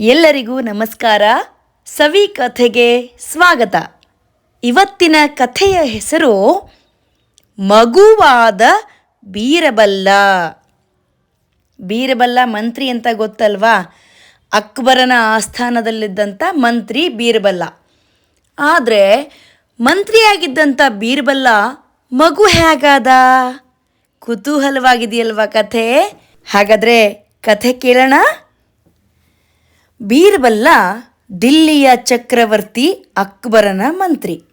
ಎಲ್ಲರಿಗೂ ನಮಸ್ಕಾರ. ಸವಿ ಕಥೆಗೆ ಸ್ವಾಗತ. ಇವತ್ತಿನ ಕಥೆಯ ಹೆಸರು ಮಗುವಾದ ಬೀರಬಲ್ಲ. ಬೀರಬಲ್ಲ ಮಂತ್ರಿ ಅಂತ ಗೊತ್ತಲ್ವಾ? ಅಕ್ಬರನ ಆಸ್ಥಾನದಲ್ಲಿದ್ದಂಥ ಮಂತ್ರಿ ಬೀರಬಲ್ಲ. ಆದರೆ ಮಂತ್ರಿಯಾಗಿದ್ದಂಥ ಬೀರಬಲ್ಲ ಮಗು ಹೇಗಾದ? ಕುತೂಹಲವಾಗಿದೆಯಲ್ವಾ ಕಥೆ? ಹಾಗಾದರೆ ಕಥೆ ಕೇಳೋಣ. ಬೀರ್ಬಲ್ಲ ದಿಲ್ಲಿಯ ಚಕ್ರವರ್ತಿ ಅಕ್ಬರನ ಮಂತ್ರಿ.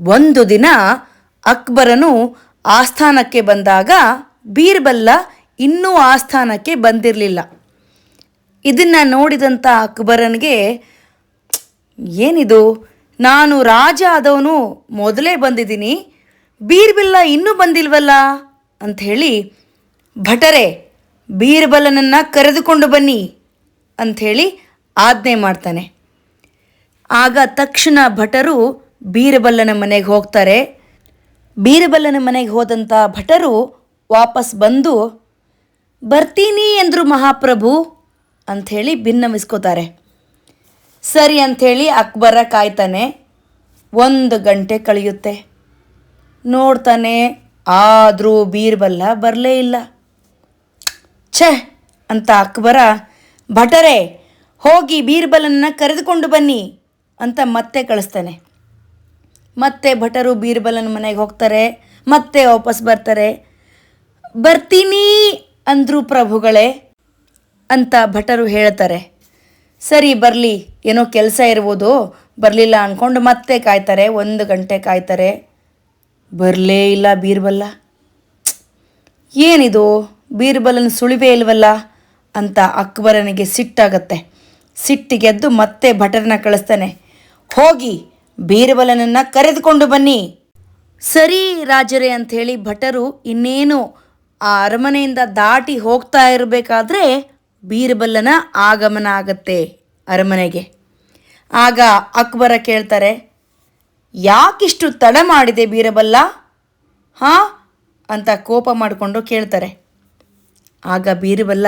ಒಂದು ದಿನ ಅಕ್ಬರನು ಆಸ್ಥಾನಕ್ಕೆ ಬಂದಾಗ ಬೀರ್ಬಲ್ಲ ಇನ್ನೂ ಆಸ್ಥಾನಕ್ಕೆ ಬಂದಿರಲಿಲ್ಲ. ಇದನ್ನು ನೋಡಿದಂಥ ಅಕ್ಬರನಿಗೆ, ಏನಿದು? ನಾನು ರಾಜ ಆದವನು, ಮೊದಲೇ ಬಂದಿದ್ದೀನಿ. ಬೀರ್ಬಲ್ಲ ಇನ್ನೂ ಬಂದಿಲ್ವಲ್ಲ? ಅಂಥೇಳಿ ಭಟರೆ ಬೀರ್ಬಲನನ್ನು ಕರೆದುಕೊಂಡು ಬನ್ನಿ. ಅಂಥೇಳಿ ಆಜ್ಞೆ ಮಾಡ್ತಾನೆ. ಆಗ ತಕ್ಷಣ ಭಟರು ಬೀರಬಲ್ಲನ ಮನೆಗೆ ಹೋಗ್ತಾರೆ. ಬೀರಬಲ್ಲನ ಮನೆಗೆ ಹೋದಂಥ ಭಟರು ವಾಪಸ್ ಬಂದು, ಬರ್ತೀನಿ ಎಂದರು ಮಹಾಪ್ರಭು ಅಂಥೇಳಿ ಭಿನ್ನವಿಸ್ಕೋತಾರೆ ಸರಿ ಅಂಥೇಳಿ ಅಕ್ಬರ ಕಾಯ್ತಾನೆ. ಒಂದು ಗಂಟೆ ಕಳೆಯುತ್ತೆ. ನೋಡ್ತಾನೆ ಆದರೂ ಬೀರ್ಬಲ್ಲ ಬರಲೇ ಇಲ್ಲ. ಛೆ, ಅಂತ ಅಕ್ಬರ ಭಟರೆ, ಹೋಗಿ ಬೀರ್ಬಲನ್ನು ಕರೆದುಕೊಂಡು ಬನ್ನಿ ಅಂತ ಮತ್ತೆ ಕಳಿಸ್ತಾನೆ. ಮತ್ತೆ ಭಟರು ಬೀರ್ಬಲನ ಮನೆಗೆ ಹೋಗ್ತಾರೆ, ಮತ್ತೆ ವಾಪಸ್ ಬರ್ತಾರೆ. ಬರ್ತೀನಿ ಅಂದರು ಪ್ರಭುಗಳೇ ಅಂತ ಭಟರು ಹೇಳ್ತಾರೆ. ಸರಿ, ಬರಲಿ, ಏನೋ ಕೆಲಸ ಇರ್ಬೋದು, ಬರಲಿಲ್ಲ ಅಂದ್ಕೊಂಡು ಮತ್ತೆ ಕಾಯ್ತಾರೆ, ಒಂದು ಗಂಟೆ ಕಾಯ್ತಾರೆ. ಬರಲೇ ಇಲ್ಲ ಬೀರ್ಬಲ್ಲ ಏನಿದು? ಬೀರ್ಬಲನ ಸುಳಿವೇ ಇಲ್ವಲ್ಲ? ಅಂತ ಅಕ್ಬರನಿಗೆ ಸಿಟ್ಟಾಗತ್ತೆ. ಸಿಟ್ಟಿಗೆದ್ದು ಮತ್ತೆ ಭಟರನ್ನ ಕಳಿಸ್ತಾನೆ. ಹೋಗಿ ಬೀರ್ಬಲನನ್ನು ಕರೆದುಕೊಂಡು ಬನ್ನಿ. ಸರಿ ರಾಜರೇ ಅಂಥೇಳಿ ಭಟರು ಇನ್ನೇನು ಆ ಅರಮನೆಯಿಂದ ದಾಟಿ ಹೋಗ್ತಾ ಇರಬೇಕಾದ್ರೆ ಬೀರ್ಬಲ್ಲನ ಆಗಮನ ಆಗತ್ತೆ ಅರಮನೆಗೆ. ಆಗ ಅಕ್ಬರ ಕೇಳ್ತಾರೆ, ಯಾಕಿಷ್ಟು ತಡ ಮಾಡಿದೆ ಬೀರಬಲ್ಲ? ಹಾಂ? ಅಂತ ಕೋಪ ಮಾಡಿಕೊಂಡು ಕೇಳ್ತಾರೆ. ಆಗ ಬೀರಬಲ್ಲ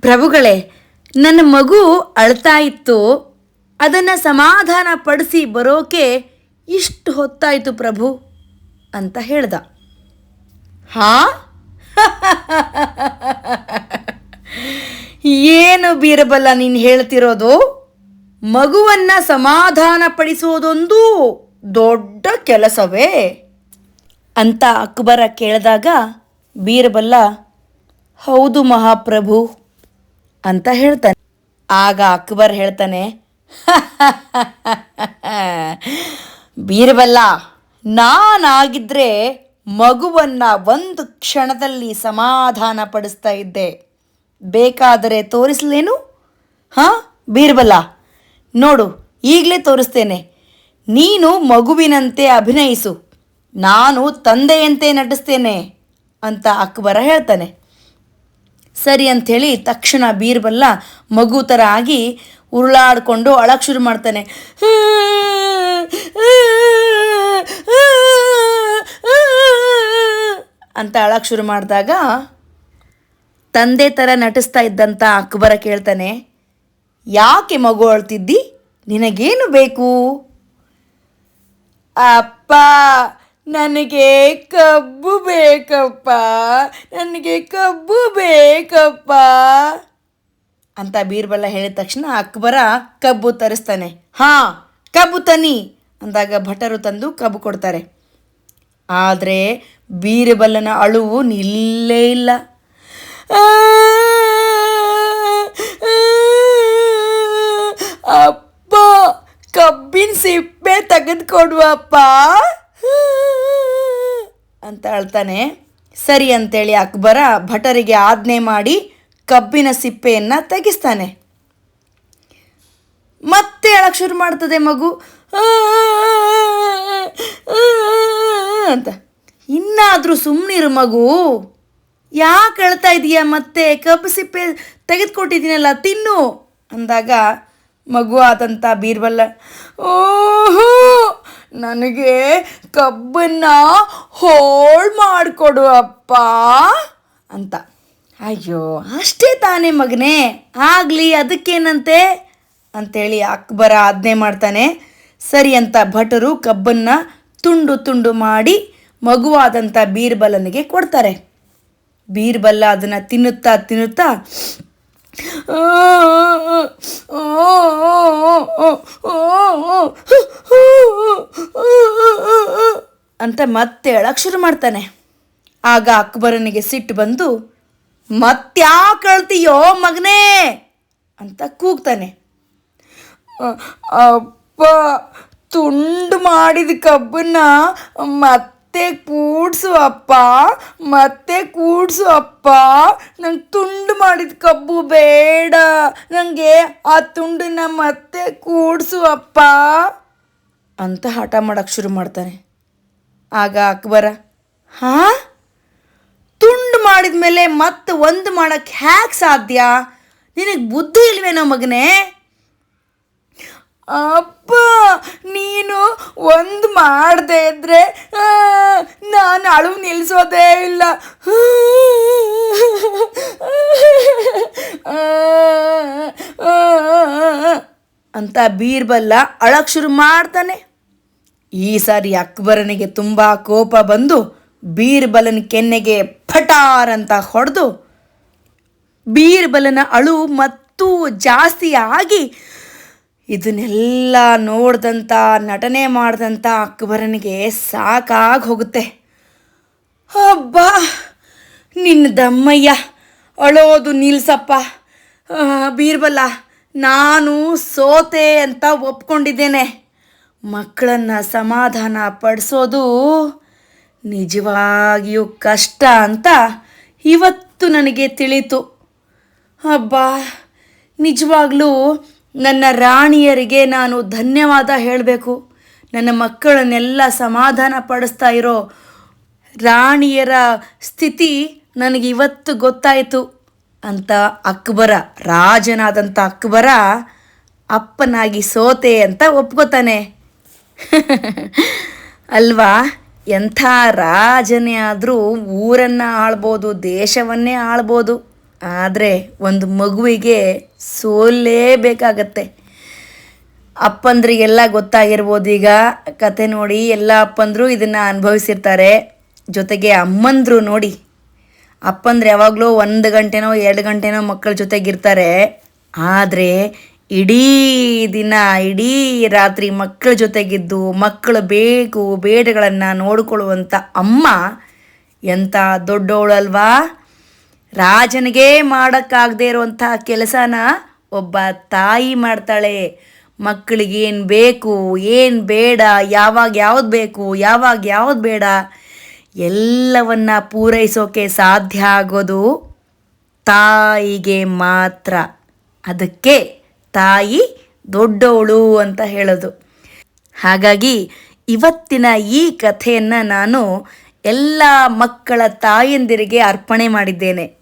ಪ್ರಭುಗಳೇ, ನನ್ನ ಮಗು ಅಳ್ತಾ ಇತ್ತು. ಅದನ್ನು ಸಮಾಧಾನ ಪಡಿಸಿ ಬರೋಕೆ ಇಷ್ಟು ಹೊತ್ತಾಯಿತು ಪ್ರಭು ಅಂತ ಹೇಳ್ದ. ಹಾ? ಏನು ಬೀರಬಲ್ಲ ನೀನು ಹೇಳ್ತಿರೋದು? ಮಗುವನ್ನ ಸಮಾಧಾನ ಪಡಿಸೋದೊಂದು ದೊಡ್ಡ ಕೆಲಸವೇ? ಅಂತ ಅಕ್ಬರ ಕೇಳಿದಾಗ ಬೀರಬಲ್ಲ ಹೌದು ಮಹಾಪ್ರಭು ಅಂತ ಹೇಳ್ತಾನೆ. ಆಗ ಅಕ್ಬರ್ ಹೇಳ್ತಾನೆ ಬೀರಬಲ್ಲ, ನಾನಾಗಿದ್ರೆ ಮಗುವನ್ನ ಒಂದು ಕ್ಷಣದಲ್ಲಿ ಸಮಾಧಾನ ಪಡಿಸ್ತಾ ಇದ್ದೆ. ಬೇಕಾದರೆ ತೋರಿಸ್ಲೇನು? ಹಾಂ, ಬೀರ್ಬಲ್ಲ, ನೋಡು, ಈಗಲೇ ತೋರಿಸ್ತೇನೆ. ನೀನು ಮಗುವಿನಂತೆ ಅಭಿನಯಿಸು. ನಾನು ತಂದೆಯಂತೆ ನಟಿಸ್ತೇನೆ, ಅಂತ ಅಕ್ಬರ ಹೇಳ್ತಾನೆ. ಸರಿ ಅಂಥೇಳಿ ತಕ್ಷಣ ಬೀರ್ಬಲ್ಲ ಮಗು ಥರ ಆಗಿ ಉರುಳಾಡ್ಕೊಂಡು ಅಳಕ್ಕೆ ಶುರು ಮಾಡ್ತಾನೆ. ಅಂತ ಅಳಕ್ಕೆ ಶುರು ಮಾಡಿದಾಗ ತಂದೆ ಥರ ನಟಿಸ್ತಾ ಇದ್ದಂಥ ಅಕ್ಬರ ಕೇಳ್ತಾನೆ, ಯಾಕೆ ಮಗು ಅಳ್ತಿದ್ದಿ? ನಿನಗೇನು ಬೇಕು? ಅಪ್ಪ ನನಗೆ ಕಬ್ಬು ಬೇಕಪ್ಪ ನನಗೆ ಕಬ್ಬು ಬೇಕಪ್ಪ ಅಂತ ಬೀರ್ಬಲ್ಲ ಹೇಳಿದ ತಕ್ಷಣ ಅಕ್ಬರ ಕಬ್ಬು ತರಿಸ್ತಾನೆ ಹಾಂ ಕಬ್ಬು ತನಿ ಅಂದಾಗ ಭಟರು ತಂದು ಕಬ್ಬು ಕೊಡ್ತಾರೆ ಆದರೆ ಬೀರ್ಬಲ್ಲನ ಅಳುವು ನಿಲ್ಲೇ ಇಲ್ಲ ಅಪ್ಪ ಕಬ್ಬಿನ ಸಿಪ್ಪೆ ತೆಗೆದುಕೊಡುವಪ್ಪ ಅಂತ ಹೇಳ್ತಾನೆ ಸರಿ ಅಂತೇಳಿ ಅಕ್ಬರ ಭಟರಿಗೆ ಆಜ್ಞೆ ಮಾಡಿ ಕಬ್ಬಿನ ಸಿಪ್ಪೆಯನ್ನು ತೆಗಿಸ್ತಾನೆ ಮತ್ತೆ ಹೇಳಕ್ಕೆ ಶುರು ಮಾಡ್ತದೆ ಮಗು ಅಂತ ಇನ್ನಾದರೂ ಸುಮ್ಮನಿರು ಮಗು ಯಾಕೆ ಹೇಳ್ತಾ ಇದೀಯ ಮತ್ತೆ ಕಬ್ಬು ಸಿಪ್ಪೆ ತೆಗೆದುಕೊಟ್ಟಿದ್ದೀನಲ್ಲ ತಿನ್ನು ಅಂದಾಗ ಮಗು ಆದಂಥ ಬೀರ್ಬಲ್ಲ ಓಹೋ ನನಗೆ ಕಬ್ಬನ್ನ ಹೋಳ್ ಮಾಡಿಕೊಡು ಅಪ್ಪ ಅಂತ. ಅಯ್ಯೋ, ಅಷ್ಟೇ ತಾನೇ ಮಗನೇ. ಆಗಲಿ, ಅದಕ್ಕೇನಂತೆ? ಅಂತೇಳಿ ಅಕ್ಬರ ಆಜ್ಞೆ ಮಾಡ್ತಾನೆ. ಸರಿ ಅಂತ ಭಟರು ಕಬ್ಬನ್ನ ತುಂಡು ತುಂಡು ಮಾಡಿ ಮಗುವಾದಂಥ ಬೀರ್ಬಲನಿಗೆ ಕೊಡ್ತಾರೆ. ಬೀರ್ಬಲ್ಲ ಅದನ್ನು ತಿನ್ನುತ್ತಾ ತಿನ್ನುತ್ತಾ ಅಂತ ಮತ್ತೆ ಹೇಳಕ್ ಶುರು ಮಾಡ್ತಾನೆ. ಆಗ ಅಕ್ಬರನಿಗೆ ಸಿಟ್ಟು ಬಂದು ಮತ್ತ್ಯಾಕೆ ಅಳ್ತೀಯೋ ಮಗನೇ ಅಂತ ಕೂಗ್ತಾನೆ. ಅಪ್ಪ ತುಂಡು ಮಾಡಿದ ಕಬ್ಬನ್ನ ಮತ್ತೆ ಕೂಡ್ಸು ಅಪ್ಪ ಮತ್ತೆ ಕೂಡ್ಸು ಅಪ್ಪ ನಂಗೆ ತುಂಡು ಮಾಡಿದ ಕಬ್ಬು ಬೇಡ. ನನಗೆ ಆ ತುಂಡನ್ನ ಮತ್ತೆ ಕೂಡ್ಸು ಅಪ್ಪ ಅಂತ ಹಠ ಮಾಡೋಕ್ಕೆ ಶುರು ಮಾಡ್ತಾನೆ. ಆಗ ಅಕ್ಬರ, ಹಾ? ತುಂಡು ಮಾಡಿದ ಮೇಲೆ ಮತ್ತೆ ಒಂದು ಮಾಡೋಕ್ಕೆ ಹ್ಯಾಕ್ ಸಾಧ್ಯ? ನಿನಗೆ ಬುದ್ಧಿ ಇಲ್ವೇನೋ ಮಗನೇ? ಅಪ್ಪ ನೀನು ಒಂದು ಮಾಡದೆ ಇದ್ರೆ ನಾನು ಅಳು ನಿಲ್ಲಿಸೋದೇ ಇಲ್ಲ ಅಂತ ಬೀರ್ಬಲ್ಲ ಅಳಕ್ಕೆ ಶುರು ಮಾಡ್ತಾನೆ ಈ ಸಾರಿ ಅಕ್ಬರನಿಗೆ ತುಂಬ ಕೋಪ ಬಂದು ಬೀರ್ಬಲನ ಕೆನ್ನೆಗೆ ಫಟಾರ್ ಅಂತ ಹೊಡೆದು ಬೀರ್ಬಲನ ಅಳು ಮತ್ತೂ ಜಾಸ್ತಿ ಆಗಿ ಇದನ್ನೆಲ್ಲ ನೋಡ್ದಂಥ ನಟನೆ ಮಾಡಿದಂಥ ಅಕ್ಬರನಿಗೆ ಸಾಕಾಗಿ ಹೋಗುತ್ತೆ ಅಬ್ಬಾ! ನಿನ್ನ ದಮ್ಮಯ್ಯ, ಅಳೋದು ನಿಲ್ಸಪ್ಪ. ಬೀರ್ಬಲ್ಲ ನಾನು ಸೋತೆ ಅಂತ ಒಪ್ಕೊಂಡಿದ್ದೇನೆ. ಮಕ್ಕಳನ್ನು ಸಮಾಧಾನ ಪಡಿಸೋದು ನಿಜವಾಗಿಯೂ ಕಷ್ಟ ಅಂತ ಇವತ್ತು ನನಗೆ ತಿಳಿತು. ಅಬ್ಬಾ! ನಿಜವಾಗ್ಲೂ ನನ್ನ ರಾಣಿಯರಿಗೆ ನಾನು ಧನ್ಯವಾದ ಹೇಳಬೇಕು. ನನ್ನ ಮಕ್ಕಳನ್ನೆಲ್ಲ ಸಮಾಧಾನ ಪಡಿಸ್ತಾ ಇರೋ ರಾಣಿಯರ ಸ್ಥಿತಿ ನನಗೆ ಇವತ್ತು ಗೊತ್ತಾಯಿತು ಅಂತ ಅಕ್ಬರ ರಾಜನಾದಂಥ ಅಕ್ಬರ ಅಪ್ಪನಾಗಿ ಸೋತೆ ಅಂತ ಒಪ್ಕೋತಾನೆ. ಅಲ್ವಾ? ಎಂಥ ರಾಜನೇ ಆದರೂ ಊರನ್ನು ಆಳ್ಬೋದು, ದೇಶವನ್ನೇ ಆಳ್ಬೋದು. ಆದರೆ ಒಂದು ಮಗುವಿಗೆ ಸೋಲೇಬೇಕಾಗತ್ತೆ ಅಪ್ಪಂದ್ರಿಗೆಲ್ಲ ಗೊತ್ತಾಗಿರ್ಬೋದು ಈಗ. ಕತೆ ನೋಡಿ ಎಲ್ಲ ಅಪ್ಪಂದರು ಇದನ್ನು ಅನುಭವಿಸಿರ್ತಾರೆ. ಜೊತೆಗೆ ಅಮ್ಮಂದರು ನೋಡಿ. ಅಪ್ಪಂದ್ರೆ ಯಾವಾಗಲೂ ಒಂದು ಗಂಟೆನೋ ಎರಡು ಗಂಟೆನೋ ಮಕ್ಕಳ ಜೊತೆಗಿರ್ತಾರೆ. ಆದರೆ ಇಡೀ ದಿನ, ಇಡೀ ರಾತ್ರಿ ಮಕ್ಕಳ ಜೊತೆಗಿದ್ದು, ಮಕ್ಕಳು ಬೇಕು, ಬೇಡಗಳನ್ನು ನೋಡಿಕೊಳ್ಳುವಂಥ ಅಮ್ಮ ಎಂಥ ದೊಡ್ಡವಳಲ್ವಾ ರಾಜನಿಗೆ ಮಾಡೋಕ್ಕಾಗದೇ ಇರುವಂಥ ಕೆಲಸನ ಒಬ್ಬ ತಾಯಿ ಮಾಡ್ತಾಳೆ. ಮಕ್ಕಳಿಗೆ ಏನು ಬೇಕು, ಏನು ಬೇಡ, ಯಾವಾಗ ಯಾವ್ದು ಬೇಕು, ಯಾವಾಗ ಯಾವ್ದು ಬೇಡ, ಎಲ್ಲವನ್ನ ಪೂರೈಸೋಕೆ ಸಾಧ್ಯ ಆಗೋದು ತಾಯಿಗೆ ಮಾತ್ರ. ಅದಕ್ಕೆ ತಾಯಿ ದೊಡ್ಡವಳು ಅಂತ ಹೇಳೋದು. ಹಾಗಾಗಿ ಇವತ್ತಿನ ಈ ಕಥೆಯನ್ನು ನಾನು ಎಲ್ಲ ಮಕ್ಕಳ ತಾಯಂದಿರಿಗೆ ಅರ್ಪಣೆ ಮಾಡಿದ್ದೇನೆ.